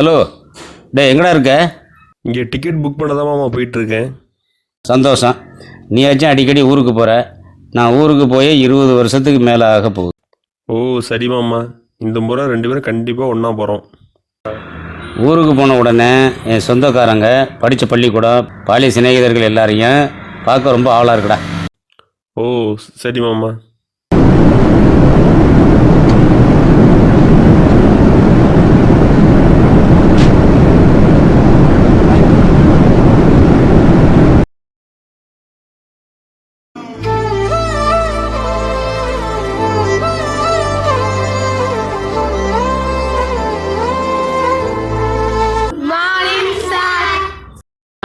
Hello டேய் எங்கடா இருக்க? இங்கே டிக்கெட் புக் பண்ண தான் போயிட்டுருக்கேன். சந்தோஷம். நீயாச்சும் அடிக்கடி ஊருக்கு போகிற நான் ஊருக்கு போய் இருபது வருஷத்துக்கு மேலே ஆக போகுது. ஓ சரி மாமா. இந்த முறை ரெண்டு பேரும் கண்டிப்பாக ஒன்றா போகிறோம் ஊருக்கு போன உடனே என் சொந்தக்காரங்க படித்த பள்ளிக்கூடம் பாலிய சிநேகிதர்கள் எல்லாரையும் பார்க்க ரொம்ப ஆவலாக இருக்குடா. ஓ சரி மாமா.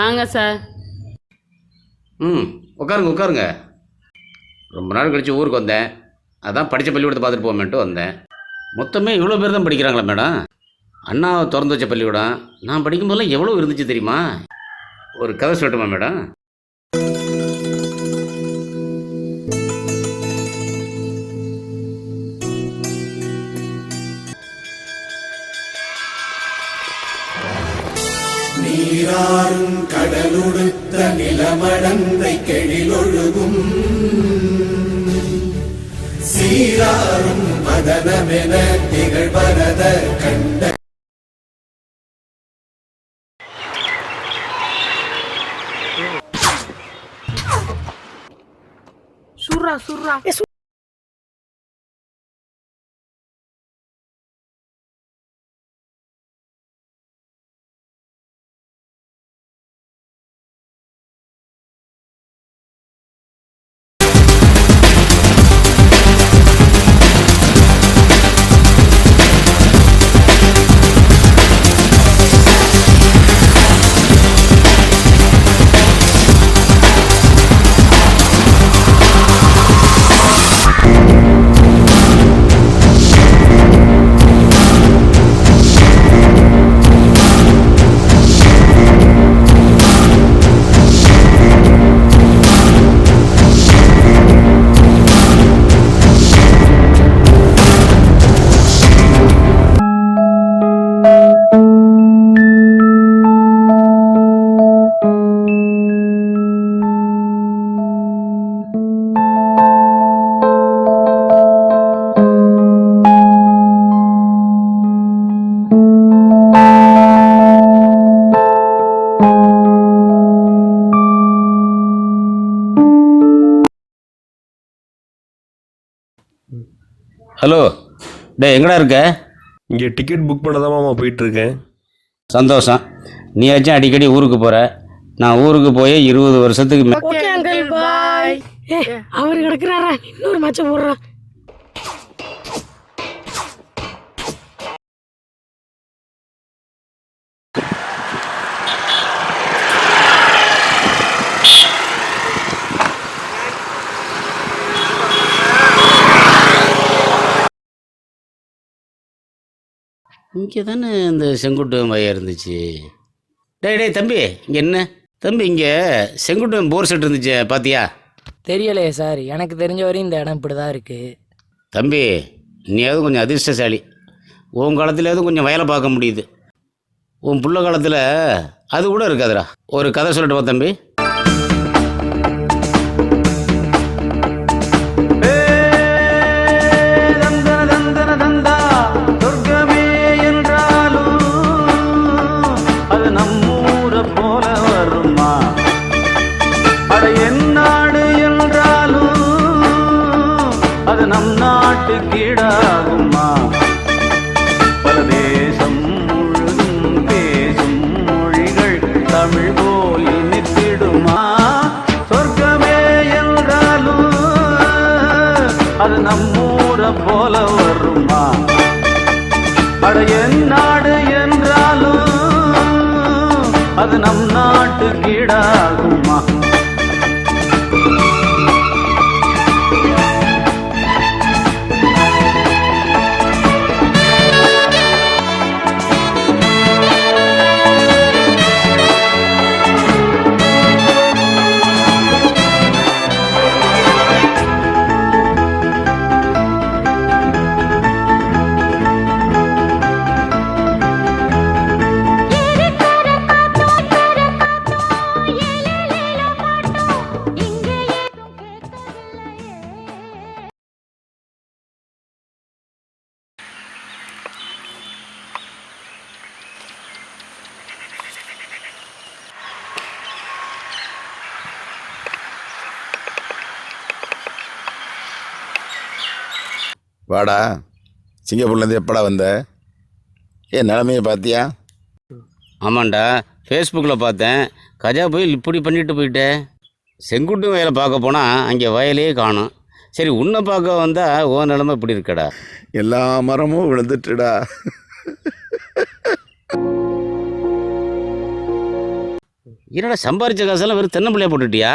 வாங்க சார் ம் உட்காருங்க உட்காருங்க. ரொம்ப நாள் கழிச்சு ஊருக்கு வந்தேன். அதான் படித்த பள்ளிக்கூடத்தை பார்த்துட்டு போகமேன்ட்டு வந்தேன். மொத்தமே இவ்வளோ பேர் தான் படிக்கிறாங்களா மேடம்? அண்ணா திறந்து வச்ச பள்ளிக்கூடம். நான் படிக்கும்போதெல்லாம் எவ்வளோ இருந்துச்சு தெரியுமா? ஒரு கதை சொல்லட்டுமா மேடம்? நிழலுடுத்த நிலமடந்தை கெழிலொழுகும். சீராரும் மதனமென திகழ்வரத கண்ட சுர்ரா சுர்ரா. ஹலோ டேய் எங்கடா இருக்க? இங்கே டிக்கெட் புக் பண்ண தான் போயிட்டுருக்கேன். சந்தோஷம். நீயாச்சும் அடிக்கடி ஊருக்கு போகிற நான் ஊருக்கு போய் இருபது வருஷத்துக்கு மே ஓகே அங்கிள் பாய் அவர் கிடக்குறாரா? இன்னொரு மச்ச போடுறான். இங்கே தானே இந்த செங்குட்டு மையம் இருந்துச்சு. டேய் டேய் தம்பி இங்கே என்ன? தம்பி இங்கே செங்குட்டு போர் செட் இருந்துச்சு பாத்தியா? தெரியலையே சார். எனக்கு தெரிஞ்ச வரையும் இந்த இடம் இப்படி தான் இருக்கு. தம்பி நீயாவது கொஞ்சம் அதிர்ஷ்டசாலி. உன் காலத்துலேயாவது கொஞ்சம் வயலை பார்க்க முடியுது. உன் புள்ள காலத்தில் அது கூட இருக்காதுடா. ஒரு கதை சொல்லட்டுமா தம்பி? வாடா சிங்கப்பூர்லேருந்து எப்படா வந்த? ஏன் நிலமையை பார்த்தியா ஆமாண்டா ஃபேஸ்புக்கில் பார்த்தேன். கஜா புயல் இப்படி பண்ணிட்டு போயிட்டே. செங்குட்டு வயலை பார்க்க போனால் அங்கே வயலே காணும். சரி உன்னை பார்க்க வந்தால் ஓ நிலமை இப்படி இருக்கடா. எல்லா மரமும் விழுந்துட்டுடா. என்னடா சம்பாரிச்ச காசெல்லாம் வெறும் தென்னம்பிள்ளையா போட்டுட்டியா?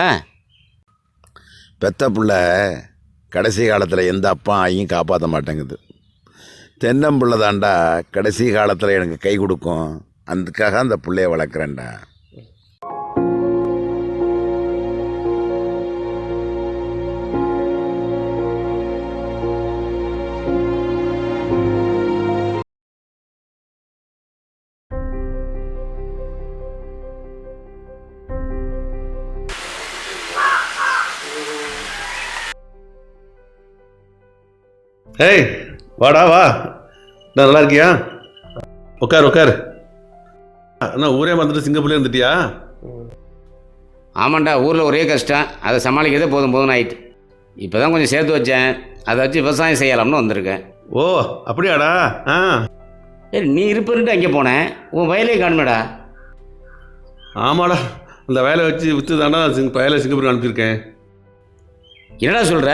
பெத்த புள்ள கடைசி காலத்தில் எந்த அப்பா ஆயும் காப்பாற்ற மாட்டேங்குது. தென்னம்புள்ளதாண்டா கடைசி காலத்தில் எனக்கு கை கொடுக்கும். அதுக்காக அந்த பிள்ளைய வளர்க்குறேன்டா. ஏய் வாடா வா. நான் நல்லா இருக்கியா? உட்கார் உட்கார் அண்ணா ஊரே வந்துட்டு சிங்கப்பூர்ல இருந்துட்டியா? ஆமாண்டா ஊரில் ஒரே கஷ்டம். அதை சமாளிக்கிறதே போதும் போதும் ஆயிட்டு. இப்போ தான் கொஞ்சம் சேர்த்து வச்சேன். அதை வச்சு விவசாயம் செய்யலாம்னு வந்திருக்கேன். ஓ அப்படியாடா? ஆ. சரி நீ இருப்பருன்ட்டு அங்கே போனேன். உன் வயலே காணுமேடா. ஆமாடா. அந்த வேலை வச்சு விற்று தாண்டா சிங் வயலை சிங்கப்பூருக்கு அனுப்பியிருக்கேன். என்னடா சொல்கிற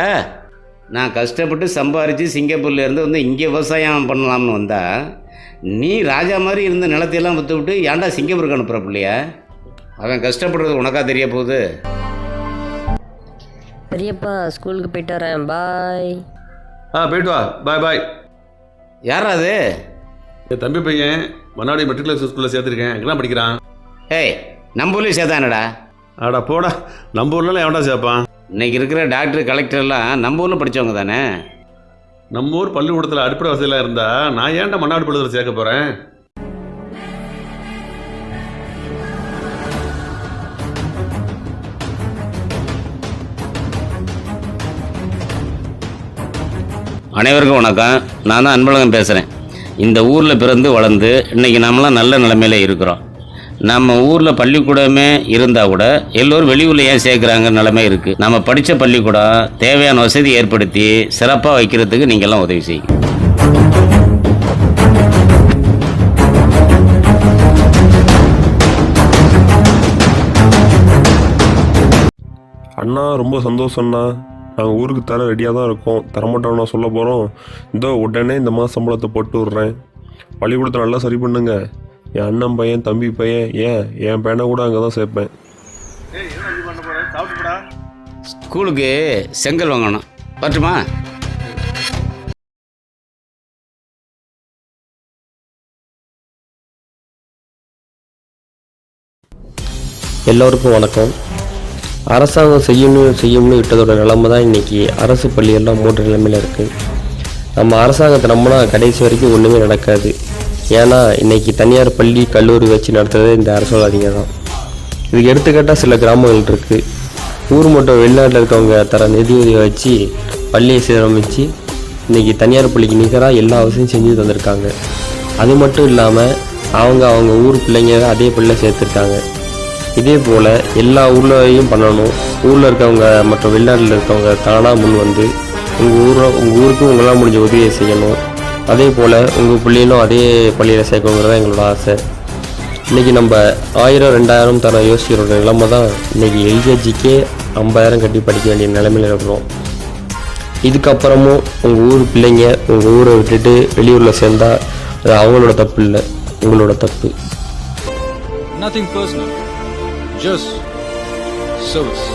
நான் கஷ்டப்பட்டு சம்பாரித்து சிங்கப்பூர்லேருந்து வந்து இங்கே விவசாயம் பண்ணலாம்னு வந்தா நீ ராஜா மாதிரி இருந்த நிலத்தையெல்லாம் விற்று விட்டு ஏன்டா சிங்கப்பூருக்கு அனுப்புகிற பிள்ளைய? அவன் கஷ்டப்படுறது உனக்கா தெரிய போகுது? பெரியப்பா ஸ்கூலுக்கு போயிட்டு வரேன். பாய். ஆ போயிட்டு வா. பாய் பாய். யாரா அது? என் தம்பி பையன் மன்னாடி மெட்ரிகுலேஷன் ஸ்கூலில் சேர்த்துருக்கேன். எங்கெல்லாம் படிக்கிறான்? ஏய் நம்ம ஊர்லேயும் சேர்த்தானடா ஆடா போடா. நம்ம ஊர்லாம் எவன்டா சேர்ப்பான்? இன்னைக்கு இருக்கிற டாக்டர் கலெக்டர்லாம் நம்ம ஊரில் படித்தவங்க தானே? நம்ம ஊர் பள்ளிக்கூடத்தில் அடிப்படை வசதியெல்லாம் இருந்தா நான் ஏன்டா மன்னாடி பள்ளிக்கூடத்தில் சேர்க்க போகிறேன் அனைவருக்கும் வணக்கம். நான் தான் அன்பழகன் பேசுகிறேன் இந்த ஊரில் பிறந்து வளர்ந்து இன்றைக்கி நம்மளாம் நல்ல நிலைமையில இருக்கிறோம். நம்ம ஊரில் பள்ளிக்கூடமே இருந்தால் கூட எல்லோரும் வெளியூரில் ஏன் சேர்க்குறாங்க நிலைமை இருக்குது நம்ம படித்த பள்ளிக்கூடம் தேவையான வசதி ஏற்படுத்தி சிறப்பாக வைக்கிறதுக்கு நீங்கள்லாம் உதவி செய்யுங்க. அண்ணா ரொம்ப சந்தோஷம்ண்ணா. நாங்கள் ஊருக்கு தர ரெடியாக தான் இருக்கோம். தரமாட்டோம்னா சொல்ல போகிறோம் இதோ உடனே இந்த மாதம் சம்பளத்தை போட்டு விட்றேன். பள்ளிக்கூடத்தை நல்லா சரி பண்ணுங்கள் என் அண்ணன் பையன் தம்பி பையன் ஏன்? என் பையனை கூட அங்கே தான் சேர்ப்பேன் ஸ்கூலுக்கு செங்கல் வாங்கணும். வரட்டுமா? எல்லோருக்கும் வணக்கம். அரசாங்கம் செய்யணும் செய்யணும்னு விட்டதோட நிலைமை தான் இன்றைக்கி அரசு பள்ளியெல்லாம் மூன்று நிலைமையில் இருக்குது நம்ம அரசாங்கத்தை நம்பினா கடைசி வரைக்கும் ஒன்றுமே நடக்காது. ஏன்னா இன்றைக்கி தனியார் பள்ளி கல்லூரி வச்சு நடத்துறது இந்த அரசியல்வாதிங்க தான். இதுக்கு எடுத்துக்காட்டாக சில கிராமங்கள் இருக்குது ஊர் மட்டும் வெளிநாட்டில் இருக்கவங்க தர நிதியுதவியை வச்சு பள்ளியை சீரமைச்சு இன்றைக்கி தனியார் பள்ளிக்கு நிகராக எல்லா வசதியும் செஞ்சு தந்திருக்காங்க. அது மட்டும் இல்லாமல் அவங்க அவங்க ஊர் பிள்ளைங்க அதே பள்ளியில் சேர்த்துருக்காங்க. இதே போல் எல்லா ஊர்லேயும் பண்ணணும். ஊரில் இருக்கவங்க மற்றும் வெளிநாட்டில் இருக்கவங்க தானாக முன் வந்து உங்கள் ஊரில் உங்கள் ஊருக்கு உங்களால் முடிஞ்ச உதவியை செய்யணும். அதே போல் உங்கள் பிள்ளைகளும் அதே பள்ளியில் சேர்க்கணுங்கிறது தான் எங்களோட ஆசை. இன்றைக்கி நம்ம ஆயிரம் ரெண்டாயிரம் தர யோசிக்கிற நிலைமை தான் இன்றைக்கி எல்கேஜிக்கே ஐம்பதாயிரம் கட்டி படிக்க வேண்டிய நிலைமையில் இருக்கிறோம். இதுக்கப்புறமும் உங்கள் ஊர் பிள்ளைங்க உங்கள் ஊரை விட்டுட்டு வெளியூரில் சேர்ந்தா அது அவங்களோட தப்பு இல்லை உங்களோட தப்பு. Nothing personal just service